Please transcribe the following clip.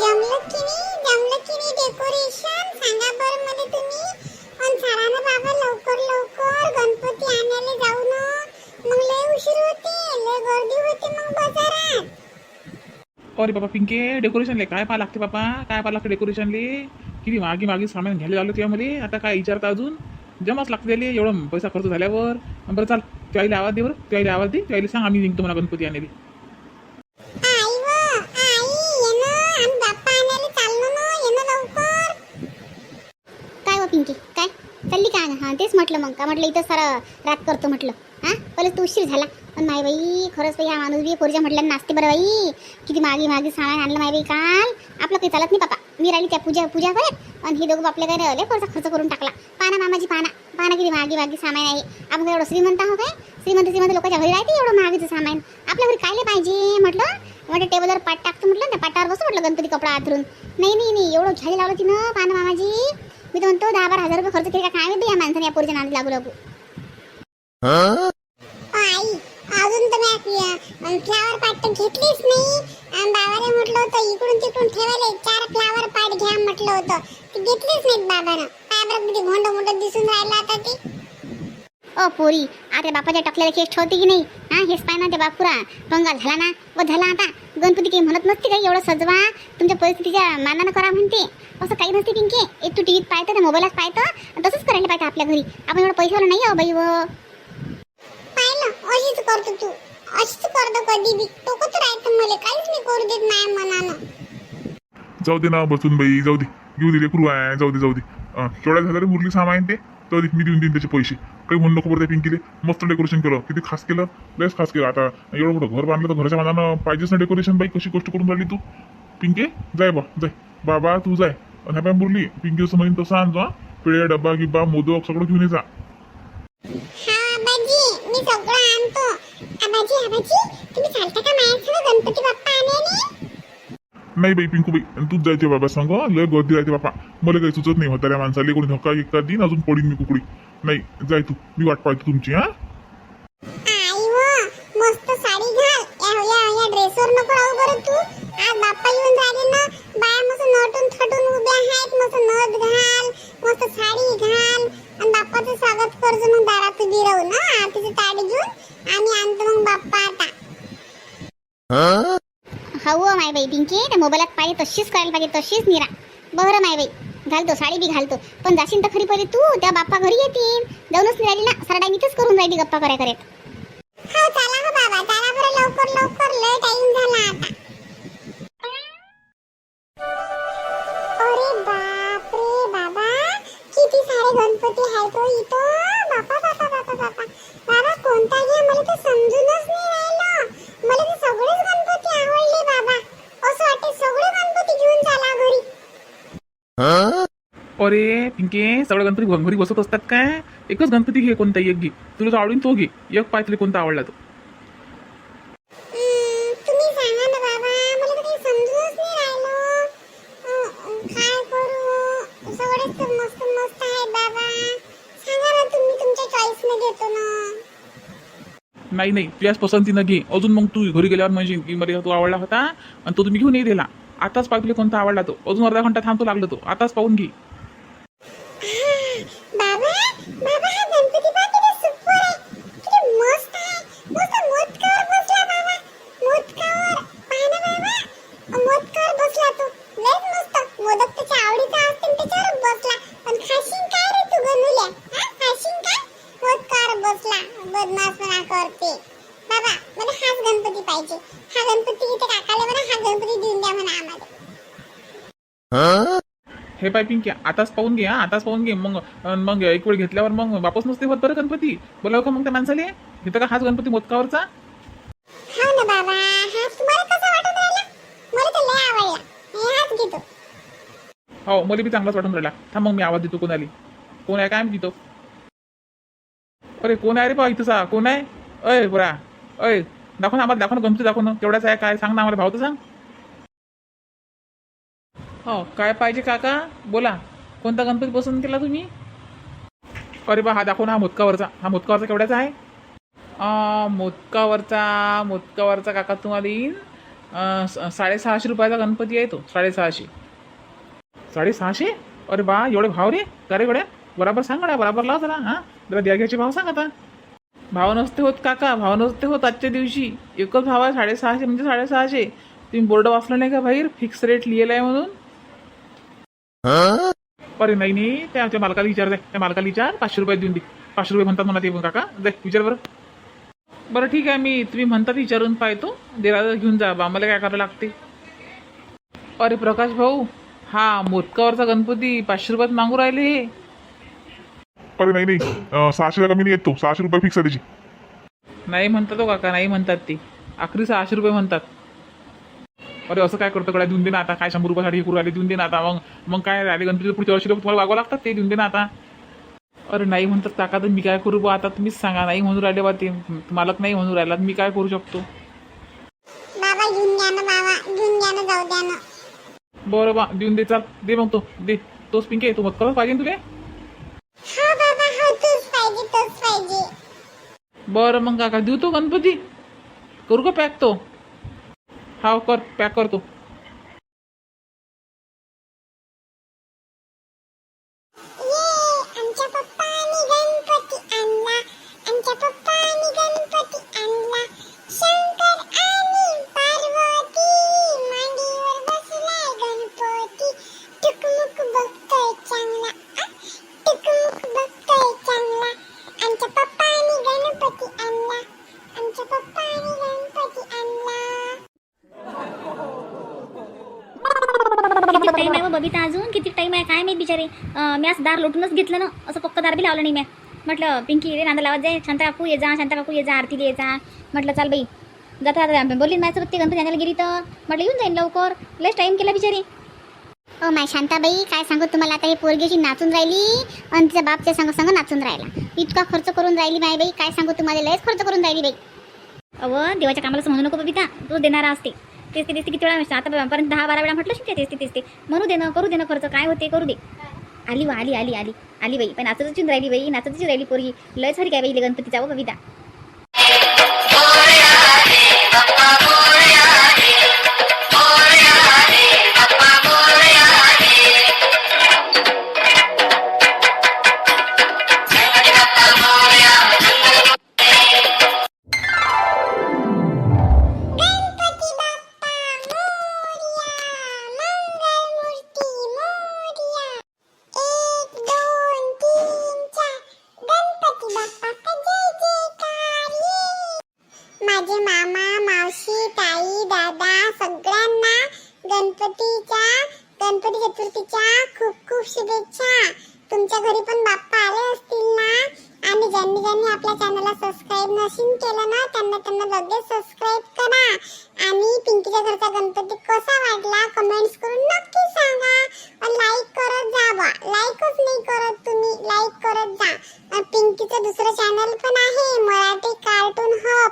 जमलं की नाही जमलं की नाही डेकोरेशन सांगा बरं मला तुम्ही. पण ना बाबा लवकर लवकर गणपती आणायला जाऊ ना. मग लय उशीर होते लय गर्दी होते मग बाजारात. अरे बाबा पिंके डेकोरेशनले काय पाहा लागते बाबा? काय पाहा लागते डेकोरेशनले किती मागे मागे सामान घ्यायला आलो तेव्हा मला. आता काय विचारता अजून? जमाच लागते त्याला एवढं. पैसा खर्च झाल्यावर. बरं चाल. त्याला आवाज दे बरं. त्याला आवाज दे. त्याला सांग आम्ही निघतो मला गणपती आणायला आई व आई ये ना आम्ही बाप्पा आणायला चाललो ना ये ना लवकर काय हो पिंकी काय चालली काय ना हां तेच म्हटलं मग का म्हटलं इथं सारा राग करतो म्हटलं. हां? पहिले तू उशीर झाला. पण माय बाई खरंच बाई हा माणूस बी पोरीच्या म्हटलं नाचते बरं बाई. किती मागे मागे सामान आणलं माय बाई काल. आपलं काही चालत नाही पापा मी राहिली त्या पूजा पूजा करत आणि हे दोघं आपल्या काय राहिले खर्च खर्च करून टाकला. पाना मामाची पाना. पाना किती मागे मागे सामान आहे आपण एवढं श्रीमंत आहो काय? श्रीमंत श्रीमंत लोकांच्या घरी राहते एवढं महागीचं सामान आपल्या घरी कायले पाहिजे म्हटलं? म्हटलं टेबलवर पाट टाकतो म्हटलं ना पाटावर बसू म्हटलं गणपती कपडा आथरून नाही नाही नाही. एवढं झाली लावलं तिनं पाना मामाजी. मी तर म्हणतो दहा बारा रुपये खर्च केले का? काय माहिती या माणसाने या पोरीच्या नादी लागू लागू. आई अजून तर मी फ्लावर पाट तर घेतलीच नाही. आणि बाबाने म्हटलं होतं इकडून तिकडून ठेवायला चार फ्लावर पाट घ्या म्हटलं होतं. ते घेतलीच नाहीत बाबानं. काय बरं किती भोंड मोठं दिसून राहिलं आता ते? ओ पोरी आता बापाच्या टाकलेला केस ठेवते की नाही? हा हेच पाय ना ते बापुरा. पंगाल झाला ना? व झाला आता. गणपती काही म्हणत नसते काही एवढं सजवा तुमच्या परिस्थितीच्या मानानं करा म्हणते. असं काही नसते पिंके. एक तू टीव्हीत पाहतं त्या मोबाईलात पाहतं आणि तसंच करायला पाहिजे आपल्या घरी. आपण एवढं पैशावाला नाही अहो बाई व पाहिलं अशीच करतो तू. अशीच करतो कधी बी. टोकत राहतं मला? काहीच नाही करू देत माझ्या मनानं. जाऊ दे ना बसून बाई जाऊ दे. घेऊ दे लेकरू आहे जाऊ दे जाऊ दे. अं, केवढ्या हजार मुरली सामान ते. जाऊ दे मी देऊन देईन त्याचे पैसे. काही म्हणू नको बरं त्या पिंकीले. मस्त डेकोरेशन केलं. किती खास केलं. लयच खास केलं. आता एवढं मोठं घर बांधलं तर घराच्या मानानं पाहिजेच ना डेकोरेशन बाई. कशी गोष्ट करून राहिली तू? पिंके जाय बा जाय. बाबा तू जाय. आणि ह्या बोलली मुरली. पिंकी असं म्हणून तसं आण जा पिळे डब्बा गिब्बा मोदक सगळं घेऊन ये जा. आबाजी मी सगळं आणतो. आबाजी आबाजी तुम्ही चालता का माझ्यासोबत गणपती बाप्पा नाही बाई पिंकू बाई तूच जायचे बाबा सांग लय गर्दी राहते बापा. मला काही सुचत नाही म्हाताऱ्या माणसाला. कोणी धक्का गिक्का देईन अजून पडीन मी कुकडी. नाही जाय तू. मी वाट पाहतो तुमची हा? मस्त साडी घाल. या या या ड्रेसवर नको राहू बरं तू. आज बाप्पा येऊन राहिले ना बाया मस्त नटून थटून उभ्या आहेत. मस्त नथ घाल मस्त साडी घाल. आणि बाप्पाचं स्वागत करजो मग दारात उभी राहू ना आरतीची ताडी घेऊन. आम्ही आणतो मग बाप्पा आता. हो माय बाई पिंकी. त्या मोबाईलात पाहिजे तशीच करायला पाहिजे तशीच निरा. बरं माय बाई घालतो साडी बी घालतो. पण जाशील तर खरी पहिले तू त्या बाप्पा घरी येतील. जाऊनच निघाली ना सारा टाइम इथंच करून राहिली गप्पा कराय करत हो चला हो बाबा चला बरं लवकर लवकर. लय टाइम झाला आता. अरे पिंके सगळं गणपती घरी बसत असतात काय? एकच गणपती घे कोणता एक घे. तुला जो आवडीन तो घे. एक पाय तुला कोणता आवडला तो. नाही नाही नाही. तुझ्याच पसंतीनं घे. अजून मग तू घरी गेल्यावर म्हणजे की मला तो आवडला होता आणि तो तुम्ही घेऊन ये दिला. आताच तुला कोणता आवडला तो. अजून अर्धा घंटा थांबतो लागलो तो. आताच पाहून घे बाबा बाबा हा गणपती पहा किती सुपर आहे किती मस्त आहे मस्त मोदकावर बसला बाबा मोदकावर पहा ना बाबा मोदकावर बसला तो लयच मस्त मोदक त्याच्या आवडीचा असते आणि त्याच्यावर बसला पण खाशीन काय रे तू गणुल्या हा खाशीन काय मोदकावर बसला बदमाशपणा करते बाबा मला हाच गणपती पाहिजे हा गणपती इथे काकाला म्हणा हा गणपती देऊन द्या म्हणा आम्हाला हे पाय पिंके आताच पाहून घे हा आताच पाहून घे. मग अन् मग एक वेळ घेतल्यावर मग वापस नसते होत बरं गणपती. बोलाव का मग त्या माणसाले? घेतं का हाच गणपती मोदकावरचा? हो ना बाबा हा तुम्हाला कसा वाटत राहिला? मला तर लय आवडला. मी हाच घेतो. हो मला बी चांगलाच वाटून राहिला. थांब मग मी आवाज देतो कोणाली. कोण आहे काय मी देतो अरे कोण आहे रे बा इथं कोण आहे? अय बरा अय दाखव ना आम्हाला दाखव ना गणपती दाखव ना. तेवढाच आहे काय? सांग ना आम्हाला भाव तर सांग. हो काय पाहिजे काका? बोला. कोणता गणपती पसंत केला तुम्ही? अरे बा हा दाखव ना हा मोदकावरचा. हा मोदकावरचा केवढ्याचा आहे? मोदकावरचा मोदकावरचा काका तुम्हाला येईन स- साडेसहाशे रुपयाचा गणपती आहे तो साडेसहाशे. साडेसहाशे? अरे बा एवढे भाव रे. का रे गड्या बराबर सांग ना बराबर लाव जरा हां. जरा द्या घ्यायचे भाव सांग आता. भाव नसते होत काका भाव नसते होत आजच्या दिवशी. एकच भाव आहे साडेसहाशे म्हणजे साडेसहाशे. तुम्ही बोर्ड वाचलं नाही का बाहेर? फिक्स रेट लिहिला आहे म्हणून. अरे नाही नाही. त्या त्या मालकाला विचार द्या त्या मालकाला विचार. पाचशे रुपये देऊन दे. पाचशे रुपये म्हणतात मला ते काका दे विचार बरं. बरं ठीक आहे. मी तुम्ही म्हणतात विचारून पाहतो. देरा घेऊन जा. बा मला काय करावं लागते? अरे प्रकाश भाऊ हा मोदकावरचा गणपती पाचशे रुपयात मागू राहिले हे. अरे नाही नाही. कमी नाही येत सहाशे रुपये फिक्स आहे त्याची. नाही म्हणतात हो काका नाही म्हणतात ते. आखरी सहाशे रुपये म्हणतात. अरे असं काय करतो? कडा देऊन दे ना आता. काय शंभर रुपयासाठी करू राहिले? देऊन दे ना आता. मग मग काय राहिले? गणपती पुढच्या वर्षी तुम्हाला वागवा लागतात ते? देऊन दे ना आता. अरे नाही म्हणतात काका तर मी काय करू बा? आता तुम्हीच सांगा. नाही म्हणून राहिले बा ते. मालक नाही म्हणून राहिला मी काय करू शकतो? बाबा घेऊन घ्या ना बाबा. घेऊन घ्या ना जाऊ द्या ना. बरं बा देऊन दे. चाल दे मग तो. दे. तोच पिंके तू मग करत पाहिजे ना तुले? हो बाबा हो तोच पाहिजे तोच पाहिजे. बरं मग काका देऊ तो गणपती? करू का पॅक तो? हा कर पॅक करतो. बबिता अजून किती टाईम आहे काय माहीत बिचारे? मी आज दार लोटूनच घेतलं ना असं पक्क दार बी लावलं नाही मी. म्हटलं पिंकी रे नांदा लावत जाय. शांता काकू ये जा शांता काकू ये जा आरतीला ये जा. म्हटलं चाल बाई. जाता आता बोलली माझ्यासोबत ते गणपती आणायला गेली तर? म्हटलं येऊन जाईन लवकर. लयच टाईम केला बिचारी. ओ माय शांताबाई काय सांगू तुम्हाला? आता हे पोरगीची नाचून राहिली आणि तिच्या बापच्या संग संग नाचून राहिला. इतका खर्च करून राहिली माय बाई. काय सांगू तुम्हाला? लयच खर्च करून राहिली बाई. अव देवाच्या कामाला असं म्हणू नको बबिता. तू देणारा असते. तेच ते तेच किती वेळा म्हणशील? आता पर्यंत दहा बारा वेळा म्हटलं शिकते तेच ते तेच ते म्हणू दे ना करू दे ना खर्च. काय होते करू दे. आली वा आली आली आली. आली बाई. पण नाचतच राहिली बाई. नाचतच राहिली पोरगी. लय सारी काय बाई गणपतीचा व कविता. सबस्क्राईब नशीन केलं ना त्यांना त्यांना लगेच सबस्क्राईब करा. आणि पिंकीच्या घरचा गणपती कसा वाटला कमेंट्स करून नक्की सांगा. लाईक करत जा बा लाईकच नाही करत तुम्ही लाईक करत जा. पिंकीचं दुसरं चॅनल पण आहे मराठी कार्टून हब